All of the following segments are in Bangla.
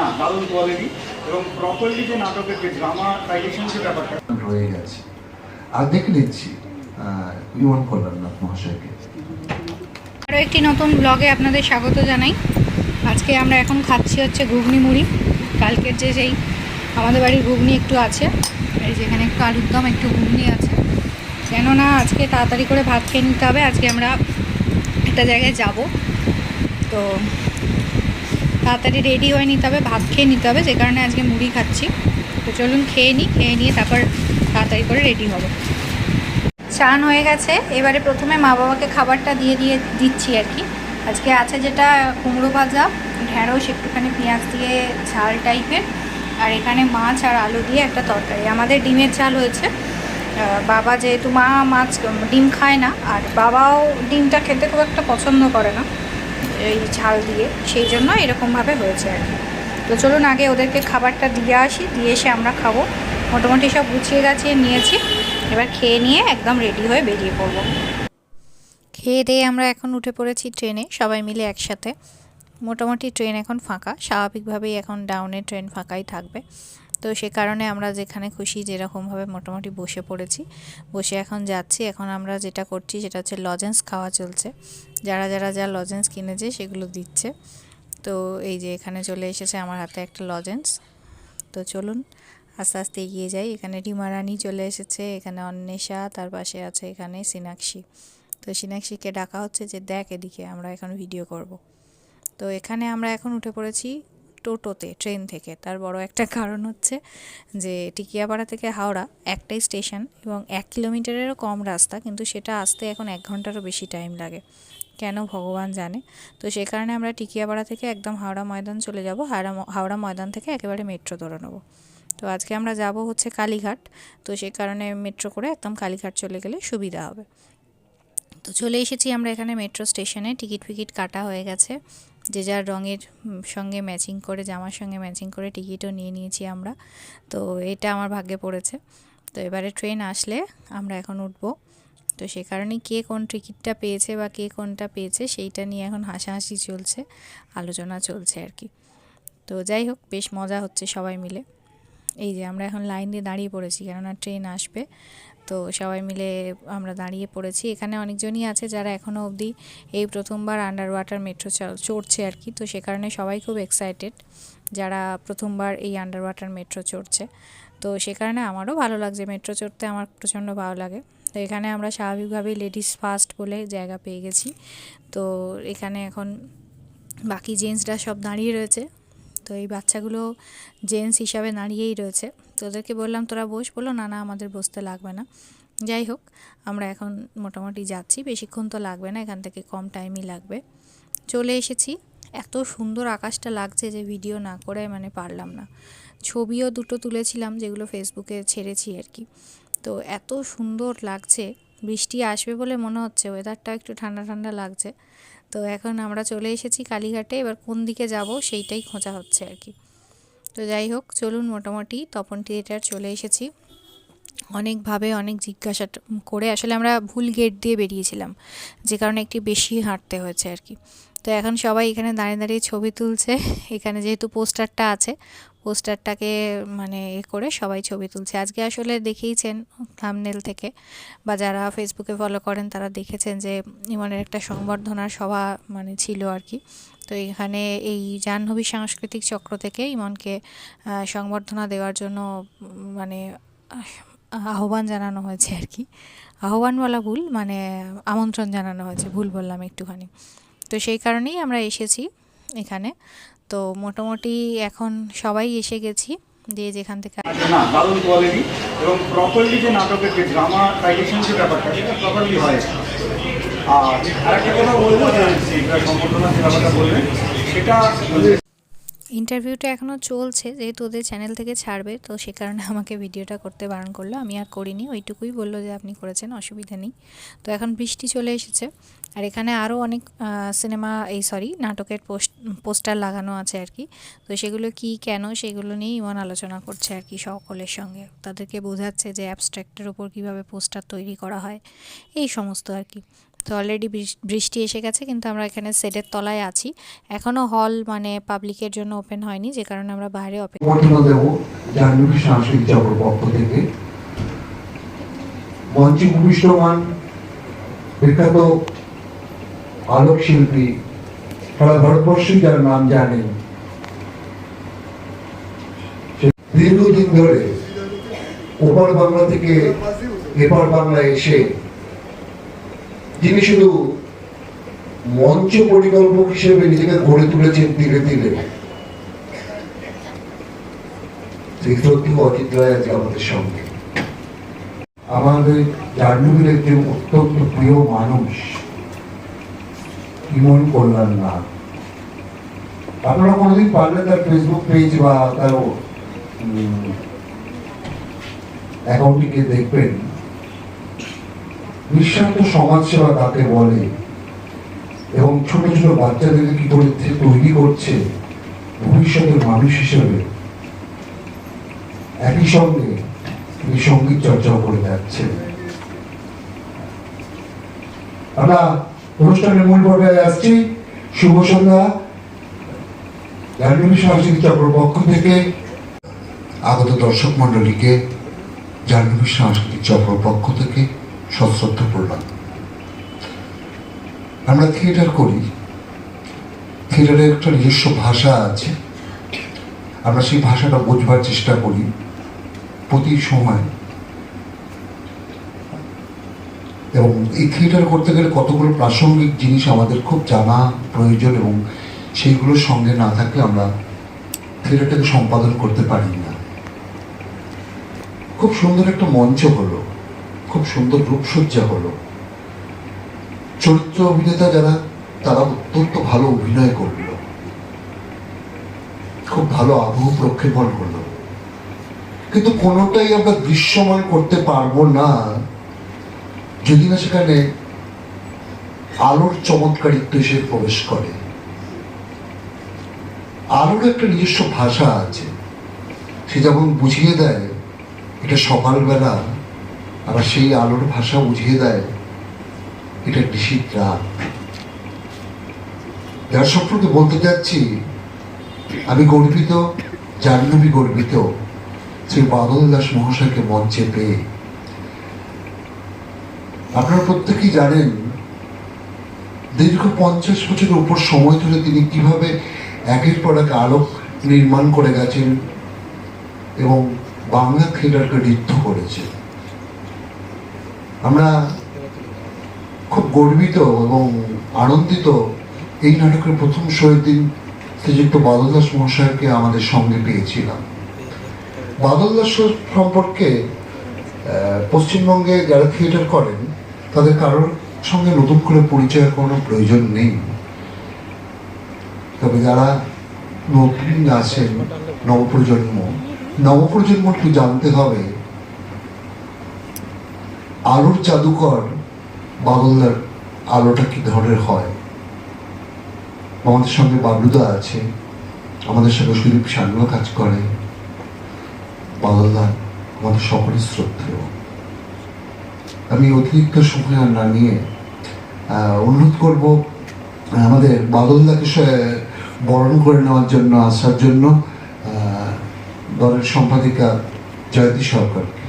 না দারুণ কোয়ালিটি এবং প্রপারলি যে নাটকের যে ড্রামা ডাইরেকশন যে ব্যাপারটা। রয়ে গেছে। আর দেখে নিচ্ছি ইমন কল্যাণনাথ মহাশয়কে। আরও একটি নতুন ব্লগে আপনাদের স্বাগত জানাই। আজকে আমরা এখন খাচ্ছি হচ্ছে ঘুগনি মুড়ি। কালকের যে সেই আমাদের বাড়ির ঘুগনি একটু আছে এই যেখানে একটু আলুর দম একটু ঘুগনি আছে। কেননা আজকে তাড়াতাড়ি করে ভাত খেয়ে নিতে হবে আজকে আমরা একটা জায়গায় যাব। তো তাড়াতাড়ি রেডি হয়ে নিতে হবে, ভাত খেয়ে নিতে হবে, যে কারণে আজকে মুড়ি খাচ্ছি। তো চলুন খেয়ে নিই খেয়ে নিয়ে তারপর তাড়াতাড়ি করে রেডি হব। চান হয়ে গেছে, এবারে প্রথমে মা বাবাকে খাবারটা দিয়ে দিয়ে দিচ্ছি আর কি। আজকে আছে যেটা কুমড়ো ভাজা, ঢ্যাঁড়স, একটুখানি পেঁয়াজ দিয়ে ঝাল টাইপের, আর এখানে মাছ আর আলু দিয়ে একটা তরকারি। আমাদের ডিমের ঝাল হয়েছে। বাবা যেহেতু মা মাছ, ডিম খায় না, আর বাবাও ডিমটা খেতে খুব একটা পছন্দ করে না। এই ঝাল দিয়ে, সেই জন্য এরকমভাবে হয়েছে আর কি। তো চলুন আগে ওদেরকে খাবারটা দিয়ে আসি, দিয়ে এসে আমরা খাব। মোটামুটি সব গুছিয়ে গাছিয়ে নিয়েছি। এবার খেয়ে নিয়ে একদম রেডি হয়ে বেরিয়ে পড়ব। খেয়ে দিয়ে আমরা এখন উঠে পড়েছি ট্রেনে, সবাই মিলে একসাথে। মোটামুটি ট্রেন এখন ফাঁকা, স্বাভাবিকভাবেই এখন ডাউনে ট্রেন ফাঁকাই থাকবে। তো সে কারণে আমরা যেখানে খুশি যেরকমভাবে মোটামুটি বসে পড়েছি। বসে এখন যাচ্ছি। এখন আমরা যেটা করছি সেটা হচ্ছে লজেন্স খাওয়া চলছে। যারা যারা যা লজেন্স কিনেছে সেগুলো দিচ্ছে। তো এই যে এখানে চলে এসেছে আমার হাতে একটা লজেন্স তো চলুন আস্তে আস্তে এগিয়ে যাই। এখানে রিমারানি চলে এসেছে। এখানে অন্বেষা, তার পাশে আছে এখানে সিনাক্ষী। তো সিনাক্ষীকে ডাকা হচ্ছে যে দেখ এদিকে আমরা এখন ভিডিও করব। তো এখানে আমরা এখন উঠে পড়েছি টোটোতে, ট্রেন থেকে। তার বড় একটা কারণ হচ্ছে যে টিকিয়াপাড়া থেকে হাওড়া একটাই স্টেশন এবং এক কিলোমিটারেরও কম রাস্তা, কিন্তু সেটা আসতে এখন এক ঘন্টারও বেশি টাইম লাগে। কেন ভগবান জানে? তো সেই কারণে আমরা টিকিয়াপাড়া থেকে একদম হাওড়া ময়দান চলে যাব। হাওড়া হাওড়া ময়দান থেকে একেবারে মেট্রো ধরে নেব। তো আজকে আমরা যাব হচ্ছে কালীঘাট। তো সেই কারণে মেট্রো করে একদম কালীঘাট চলে গেলে সুবিধা হবে। তো চলে এসেছি আমরা এখানে মেট্রো স্টেশনে। টিকিট ফিকিট কাটা হয়ে গেছে। যে যার রঙের সঙ্গে ম্যাচিং করে, জামার সঙ্গে ম্যাচিং করে টিকিটও নিয়ে নিয়েছি আমরা। তো এটা আমার ভাগ্যে পড়েছে। তো এবারে ট্রেন আসলে আমরা এখন উঠবো। তো সে কারণে কে কোন টিকিটটা পেয়েছে বা কে কোনটা পেয়েছে সেইটা নিয়ে এখন হাসাহাসি চলছে, আলোচনা চলছে আর কি। তো যাই হোক, বেশ মজা হচ্ছে সবাই মিলে। এই যে আমরা এখন লাইন দিয়ে দাঁড়িয়ে পড়েছি কেননা ট্রেন আসবে। তো সবাই মিলে আমরা দাঁড়িয়ে পড়েছি। এখানে অনেকজনই আছে যারা এখনও অবধি এই প্রথমবার আন্ডার ওয়াটার মেট্রো চড়ছে আর কি। তো সে কারণে সবাই খুব এক্সাইটেড যারা প্রথমবার এই আন্ডার ওয়াটার মেট্রো চড়ছে। তো সে কারণে আমারও ভালো লাগছে মেট্রো চড়তে, আমার প্রচণ্ড ভালো লাগে। তো এখানে আমরা স্বাভাবিকভাবেই লেডিস ফার্স্ট বলে জায়গা পেয়ে গেছি। তো এখানে এখন বাকি জেন্টসরা সব দাঁড়িয়ে রয়েছে। তো এই বাচ্চাগুলো জেন্টস হিসাবে দাঁড়িয়েই রয়েছে। তো ওদেরকে বললাম, তোরা বস। বলল, না না, আমাদের বসতে লাগবে না। যাই হোক, আমরা এখন মোটামুটি যাচ্ছি। বেশিক্ষণ তো লাগবে না, এখান থেকে কম টাইমই লাগবে। চলে এসেছি। এত সুন্দর আকাশটা লাগছে যে ভিডিও না করে মানে পারলাম না। ছবিও দুটো তুলেছিলাম, যেগুলো ফেসবুকে ছেড়েছি আর কি। তো এত সুন্দর লাগছে। বৃষ্টি আসবে বলে মনে হচ্ছে ওয়েদারটা একটু ঠান্ডা ঠান্ডা লাগছে। তো এখন আমরা চলে এসেছি কালীঘাটে। এবার কোন দিকে যাব সেইটাই খোঁজা হচ্ছে আর কি। তো যাই হোক, চলুন মোটামুটি তপন থিয়েটার চলে এসেছি। অনেকভাবে অনেক জিজ্ঞাসা করে আসলে আমরা ভুল গেট দিয়ে বেরিয়েছিলাম, যে কারণে একটি বেশি হাঁটতে হয়েছে আর কি। তো এখন সবাই এখানে দাঁড়িয়ে দাঁড়িয়ে ছবি তুলছে, এখানে যেহেতু পোস্টারটা আছে পোস্টারটাকে মানে এ করে সবাই ছবি তুলছে। আজকে আসলে দেখেইছেন থামনেল থেকে, বা যারা ফেসবুকে ফলো করেন তারা দেখেছেন যে ইমনের একটা সংবর্ধনার সভা মানে ছিল আর কি। তো এখানে এই জাহ্নবী সাংস্কৃতিক চক্র থেকে ইমনকে সংবর্ধনা দেওয়ার জন্য মানে আহ্বান জানানো হয়েছে আর কি। আহ্বান বলা ভুল মানে আমন্ত্রণ জানানো হয়েছে, ভুল বললাম একটুখানি। তো সেই কারণেই আমরা এসেছি এখানে। তো মোটামুটি এখন সবাই এসে গেছি দিয়ে যেখান থেকে না দারুণ কোয়ালিটি এবং প্রপারলি যে নাটকের যে ড্রামা ডাইরেকশন যে ব্যাপারটা সেটা প্রপারলি হয়। আর আরেকটা কথা বলব যে যেটা যে ব্যাপারটা বললেন সেটা ইন্টারভিউটা এখনও চলছে যেহেতু ওদের চ্যানেল থেকে ছাড়বে তো সে কারণে আমাকে ভিডিওটা করতে বারণ করল। আমি আর করিনি ওইটুকুই বলল যে আপনি করেছেন অসুবিধা নেই। তো এখন বৃষ্টি চলে এসেছে। আর এখানে আরও অনেক সিনেমা, এই সরি, নাটকের পোস্ট, পোস্টার লাগানো আছে আর কি। তো সেগুলো কি, কেন, সেগুলো নিয়েই ইমন আলোচনা করছে আর কি সকলের সঙ্গে। তাদেরকে বোঝাচ্ছে যে অ্যাবস্ট্রাক্টের ওপর কীভাবে পোস্টার তৈরি করা হয়, এই সমস্ত আর কি। তো অলরেডি বৃষ্টি এসে গেছে, কিন্তু আমরা এখানে সেটের তলায় আছি। এখনও হল মানে পাবলিকের জন্য ওপেন হয়নি, যে কারণে আমরা বাইরে অপেক্ষা মঞ্চে বিখ্যাত আলোক শিল্পী, সারা ভারতবর্ষে যার নাম জানেন সে দীর্ঘদিন ধরে ওপার বাংলা থেকে এপার বাংলায় এসে যিনি শুধু মঞ্চ পরিকল্পক হিসেবে নিজেকে গড়ে তুলেছেন ধীরে ধীরে। অজিত রায় আজকে আমাদের সঙ্গে। আমাদের জাহ্নবীর একজন অত্যন্ত প্রিয় মানুষ। ইমন কল্যাণ না আপনারা কোনোদিন পারলে তার ফেসবুক পেজ বা তার অ্যাকাউন্টটিকে দেখবেন? নিঃস্বার্থ সমাজসেবা কাকে বলে? এবং ছোট ছোট বাচ্চাদেরকে কি করে তৈরি করছে ভবিষ্যতের মানুষ হিসেবে? একই সঙ্গে তিনি সংগীত চর্চাও করে যাচ্ছে আমরা অনুষ্ঠানের মূল পর্বে আসছি। শুভ সন্ধ্যা। জাহ্নবী সাংস্কৃতিক চক্র পক্ষ থেকে আগত দর্শক মন্ডলীকে জাহ্নবী সাংস্কৃতিক চক্র পক্ষ থেকে সশ্রদ্ধ প্রণাম। আমরা থিয়েটার করি। থিয়েটারের একটা নিজস্ব ভাষা আছে। আমরা সেই ভাষাটা বোঝবার চেষ্টা করি প্রতি সময়। এবং এই থিয়েটার করতে গেলে কতগুলো প্রাসঙ্গিক জিনিস আমাদের খুব জানা প্রয়োজন এবং সেইগুলোর সঙ্গে না থাকলে আমরা থিয়েটারটাকে সম্পাদন করতে পারি না। খুব সুন্দর একটা মঞ্চ হলো, খুব সুন্দর রূপসজ্জা হলো। চরিত্র অভিনেতা যারা, তারা অত্যন্ত ভালো অভিনয় করল। খুব ভালো আবহ প্রক্ষেপণ করল। কিন্তু কোনোটাই আমরা দৃশ্যমান করতে পারব না। যদি না সেখানে আলোর চমৎকারিত্ব এসে প্রবেশ করে। আলোর একটা নিজস্ব ভাষা আছে। সে যেমন বুঝিয়ে দেয়, এটা সকালবেলা, আবার সেই আলোর ভাষা বুঝিয়ে দেয়, এটা নিশীত রাত। যার সম্পর্কে বলতে চাচ্ছি, আমি গর্বিত, জাহ্নবী গর্বিত, শ্রী বাদল দাস মহাশয়কে মঞ্চে পেয়ে। আপনারা প্রত্যেকেই জানেন, দীর্ঘ পঞ্চাশ বছরের উপর সময় ধরে তিনি কীভাবে একের পর এক আলোক নির্মাণ করে গেছেন এবং বাংলা থিয়েটারকে ঋদ্ধ করেছে আমরা খুব গর্বিত এবং আনন্দিত এই নাটকের প্রথম শোয়ের দিন শ্রীযুক্ত বাদল দাস মহাশয়কে আমাদের সঙ্গে পেয়েছিলাম। বাদল দাস সম্পর্কে পশ্চিমবঙ্গে যারা থিয়েটার করেন তাদের কারোর সঙ্গে নতুন করে পরিচয়ের কোনো প্রয়োজন নেই। তবে যারা নতুন আছেন, নবপ্রজন্ম নবপ্রজন্ম একটু জানতে হবে, আলোর জাদুকর বাদলদার আলোটা কি ধরনের হয়? আমাদের সঙ্গে বাবলুদা আছে, আমাদের সঙ্গে সুদীপ সান্যাল কাজ করে। বাদলদা আমাদের সকলের শ্রদ্ধেয়। আমি অতিরিক্ত সময় আর না নিয়ে অনুরোধ করব আমাদের বাদলদাকে বরণ করে নেওয়ার জন্য, আসার জন্য দলের সম্পাদিকা জয়তী সরকারকে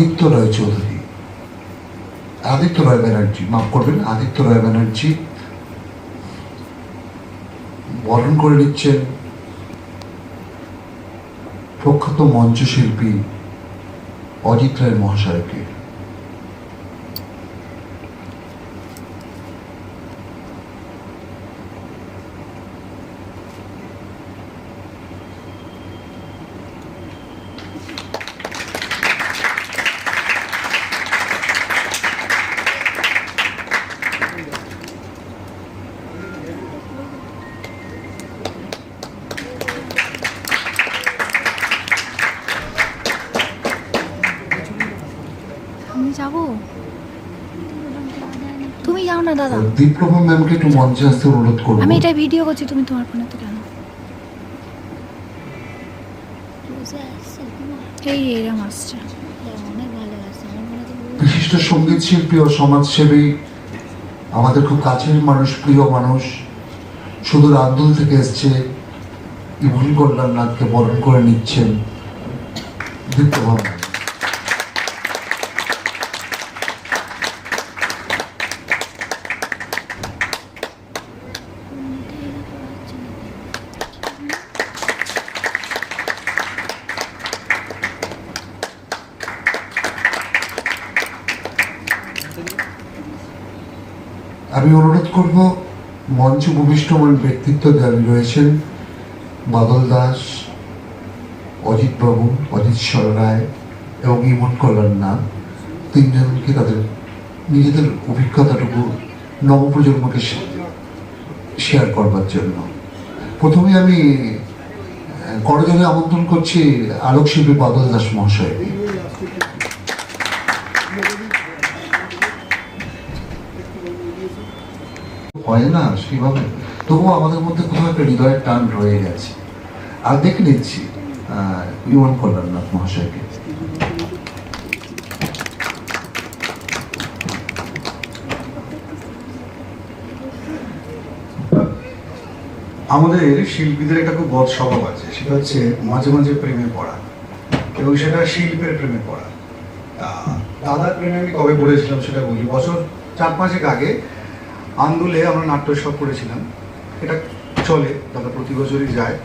আদিত্য রায় চৌধুরী। আদিত্য রায় ব্যানার্জি, মাফ করবেন আদিত্য রায় ব্যানার্জি বরণ করে নিচ্ছেন প্রখ্যাত মঞ্চশিল্পী অজিত রায় মহাশয়কে। আমি যাব? তুমি যাও না দাদা। দীপ্রভা ম্যামকে একটু মঞ্চে আসতে অনুরোধ করব আমি এটা ভিডিও করছি তুমি তোমার ফোনে তো কেন? এই এরম আসছে। বিশিষ্ট সংগীত শিল্পী ও সমাজসেবী আমাদের খুব কাছের মানুষ প্রিয় মানুষ। সুদূর আন্দোলন থেকে এসছে ইভুল কল্যাণনাথকে বরণ করে নিচ্ছেন দীপ্রভা আমি অনুরোধ করব, মঞ্চ ভূমিষ্ঠমান ব্যক্তিত্ব দাবি রয়েছেন বাদল দাস, অজিত বাবু, অজিত সররায় এবং ইমন কল্যাণনাথ তিনজনকে তাদের নিজেদের অভিজ্ঞতাটুকু নবপ্রজন্মকে শেয়ার করবার জন্য। প্রথমে আমি করজনে আমন্ত্রণ করছি আলোকশিল্পী বাদল দাস মহাশয়কে। হয় না সেভাবে। তবুও আমাদের মধ্যে কোথাও একটা হৃদয়ের টান রয়ে গেছে। আর দেখে নিচ্ছি ইমন কল্যাণনাথ মহাশয়কে। আমাদের শিল্পীদের একটা খুব বদ স্বভাব আছে, সেটা হচ্ছে মাঝে মাঝে প্রেমে পড়া এবং সেটা শিল্পের প্রেমে পড়া। দাদার প্রেমে আমি কবে পড়েছিলাম সেটা বলি। বছর চার পাঁচেক আগে আন্দোলে আমরা নাট্যোৎসব করেছিলাম। এটা চলে, দাদা প্রতি বছরই যায়।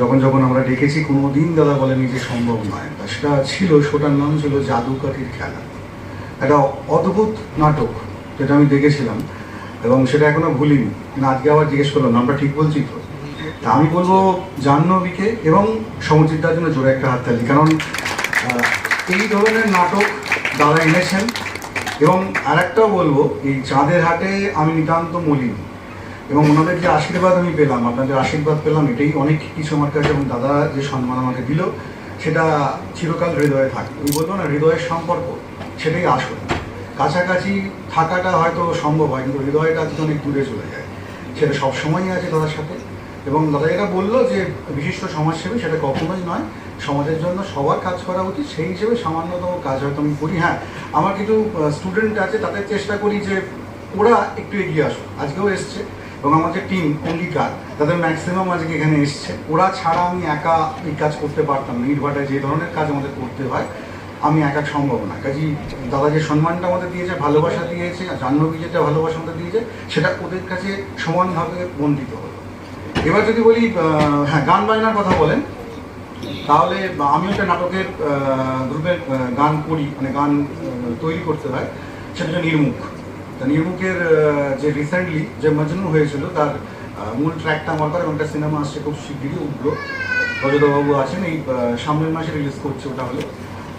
যখন যখন আমরা ডেকেছি কোনো দিন দাদা বলেনি যে সম্ভব নয়। তা সেটা ছিল শোটার নাম ছিল জাদুকাঠির খেলা। একটা অদ্ভুত নাটক, যেটা আমি দেখেছিলাম, এবং সেটা এখনও ভুলিনি। আজকে আবার জিজ্ঞেস করলাম, নামটা ঠিক বলছি তো? তা আমি বলব জাহ্নবীকে এবং সমচিত্তার জন্য জোরে একটা হাততালি কারণ এই ধরনের নাটক দাদা এনেছেন এবং আরেকটাও বলব, এই চাঁদের হাটে আমি নিতান্ত মলিন এবং ওনাদের যে আশীর্বাদ আমি পেলাম, আপনাদের আশীর্বাদ পেলাম, এটাই অনেক কিছু আমার কাছে এবং দাদা যে সম্মান আমাকে দিল, সেটা চিরকাল হৃদয়ে থাকবে। ওই বলব না, হৃদয়ের সম্পর্ক, সেটাই আসল। কাছাকাছি থাকাটা হয়তো সম্ভব হয়, কিন্তু হৃদয়টা আজকে অনেক দূরে চলে যায়। সেটা সবসময়ই আছে দাদার সাথে। এবং এটা বলল যে বিশিষ্ট সমাজসেবী, সেটা কখনোই নয়। সমাজের জন্য সবার কাজ করা উচিত। সেই হিসেবে সামান্যতম কাজ হয়তো আমি করি। হ্যাঁ আমার কিছু স্টুডেন্ট আছে, তাদের চেষ্টা করি যে ওরা একটু এগিয়ে আসুক। আজকেও এসছে এবং আমাদের টিম অঙ্গীকার, তাদের ম্যাক্সিমাম আজকে এখানে এসছে। ওরা ছাড়া আমি একা এই কাজ করতে পারতাম না। ইটভাটায় যে ধরনের কাজ আমাদের করতে হয়, আমি একা সম্ভব না। কাজী দাদা যে সম্মানটা আমাদের দিয়েছে, ভালোবাসা দিয়েছে জাহ্নবী যেটা ভালোবাসা আমাদের দিয়েছে, সেটা ওদের কাছে সমানভাবে বন্দিত হলো। এবার যদি বলি হ্যাঁ গান বাজনার কথা বলেন, তাহলে আমি একটা নাটকের গ্রুপের গান করি মানে গান তৈরি করতে হয়, সেটা নির্মুখ। তা নির্মুখের যে রিসেন্টলি যে মজনু হয়েছিল, তার মূল ট্র্যাকটা আমার করা একটা সিনেমা আসছে খুব শিগগিরই উঠল। অযোধ্যাবাবু আছেন, এই সামনের মাসে রিলিজ করছে ওটা হলে।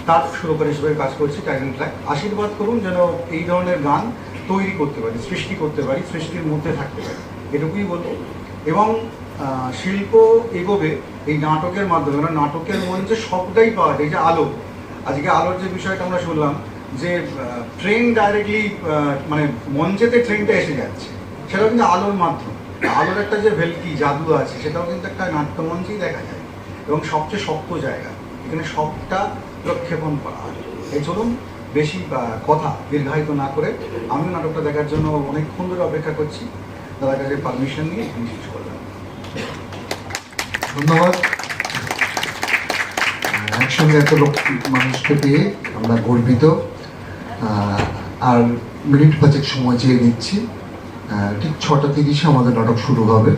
তার সুরকার হিসেবে কাজ করছি টাইটেল ট্র্যাক আশীর্বাদ করুন যেন এই ধরনের গান তৈরি করতে পারি, সৃষ্টি করতে পারি, সৃষ্টির মধ্যে থাকতে পারি। এটুকুই বলব। এবং শিল্প এগোবে এই নাটকের মাধ্যমে। কারণ নাটকের মঞ্চে সবটাই পাওয়া যায় যে আলো। আজকে আলোর যে বিষয়টা আমরা শুনলাম, যে ট্রেন ডাইরেক্টলি মানে মঞ্চেতে ট্রেনটা এসে যাচ্ছে। সেটাও কিন্তু আলোর মাধ্যম। আলোর একটা যে ভেলকি, জাদু আছে, সেটাও কিন্তু একটা নাট্যমঞ্চেই দেখা যায়। এবং সবচেয়ে শক্ত জায়গা, এখানে সবটা প্রক্ষেপণ করা হয়। এই চলুন, বেশি কথা দীর্ঘায়িত না করে, আমিও নাটকটা দেখার জন্য অনেকক্ষণ ধরে অপেক্ষা করছি। দাদার কাছে পারমিশন নিয়ে ধন্যবাদ। একসঙ্গে এত লোক মানুষকে পেয়ে আমরা গর্বিত। আর মিনিট পাঁচেক সময় চেয়ে নিচ্ছি। ঠিক ছটা তিরিশে আমাদের নাটক শুরু হবে।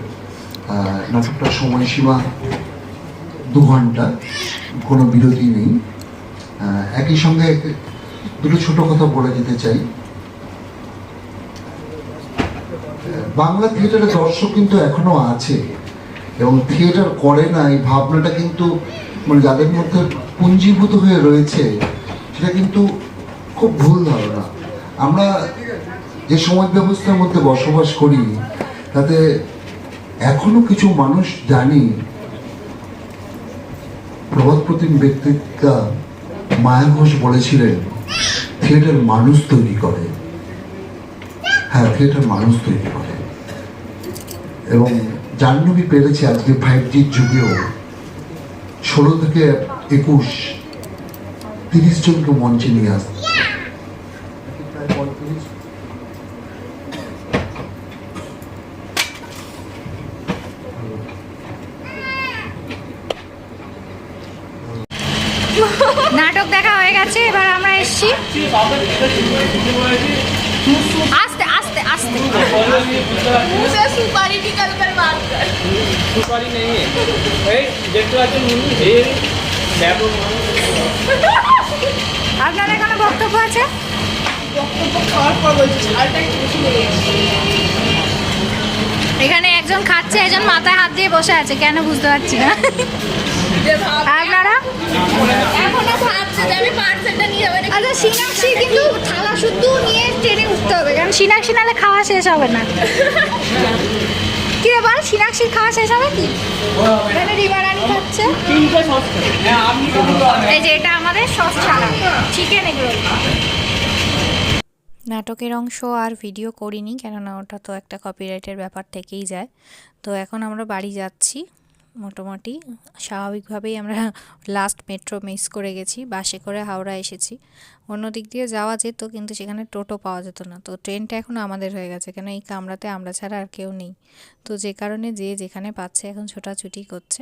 নাটকটার সময়সীমা দু ঘণ্টা, কোনো বিরতি নেই। একই সঙ্গে দুটো ছোট কথা বলে যেতে চাই। বাংলা থিয়েটারে দর্শক কিন্তু এখনও আছে। এবং থিয়েটার করে না, এই ভাবনাটা কিন্তু মানে যাদের মধ্যে পুঞ্জীভূত হয়ে রয়েছে, সেটা কিন্তু খুব ভুল ধারণা। আমরা যে সমাজ ব্যবস্থার মধ্যে বসবাস করি, তাতে এখনও কিছু মানুষ জানি প্রভাত প্রতিম ব্যক্তিত্বা মায়া ঘোষ বলেছিলেন, থিয়েটার মানুষ তৈরি করে। হ্যাঁ থিয়েটার মানুষ তৈরি করে। এবং জাহ্নবী পেরেছে আজকে ফাইভ জির যুগেও। ষোলো থেকে একুশ, তিরিশ জনকে মঞ্চে নিয়ে আসতে নাটক দেখা হয়ে গেছে, এবার আমরা এসছি। আস্তে আপনার এখানে বক্তব্য আছে? এখানে একজন খাচ্ছে একজন মাথায় হাত দিয়ে বসে আছে কেন বুঝতে পারছি না? আপনারা? ভাত আচ্ছা সিনাক্ষী কিন্তু থালা শুদ্ধ নিয়ে ট্রেনে উঠতে হবে কারণ সিনাক্ষী নাহলে খাওয়া শেষ হবে না। কি রে বল সিনাক্ষীর খাওয়া শেষ হবে কি? এখানে খাচ্ছে। এই যে এটা আমাদের সস ছাড়া। চিকেন এগুলো। নাটকের অংশ আর ভিডিও করিনি কেননা ওটা তো একটা কপিরাইটের ব্যাপার থেকেই যায়। তো এখন আমরা বাড়ি যাচ্ছি। মোটামুটি স্বাভাবিকভাবেই আমরা লাস্ট মেট্রো মিস করে গেছি, বাসে করে হাওড়া এসেছি। অন্য দিক দিয়ে যাওয়া যেত, কিন্তু সেখানে টোটো পাওয়া যেত না। তো ট্রেনটা এখন আমাদের হয়ে গেছে, কেন এই কামরাতে আমরা ছাড়া আর কেউ নেই। তো যে কারণে যে যেখানে পাচ্ছে এখন ছোটাছুটি করছে।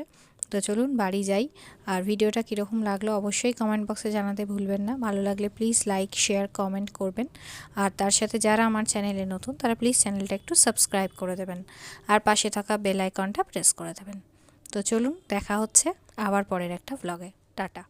তো চলুন বাড়ি যাই। আর ভিডিওটা কীরকম লাগল অবশ্যই কমেন্ট বক্সে জানাতে ভুলবেন না। ভালো লাগলে প্লিজ লাইক শেয়ার কমেন্ট করবেন। আর তার সাথে যারা আমার চ্যানেলে নতুন, তারা প্লিজ চ্যানেলটা একটু সাবস্ক্রাইব করে দেবেন। আর পাশে থাকা বেল আইকনটা প্রেস করে দেবেন। তো চলুন দেখা হচ্ছে আবার পরের একটা ব্লগে টাটা।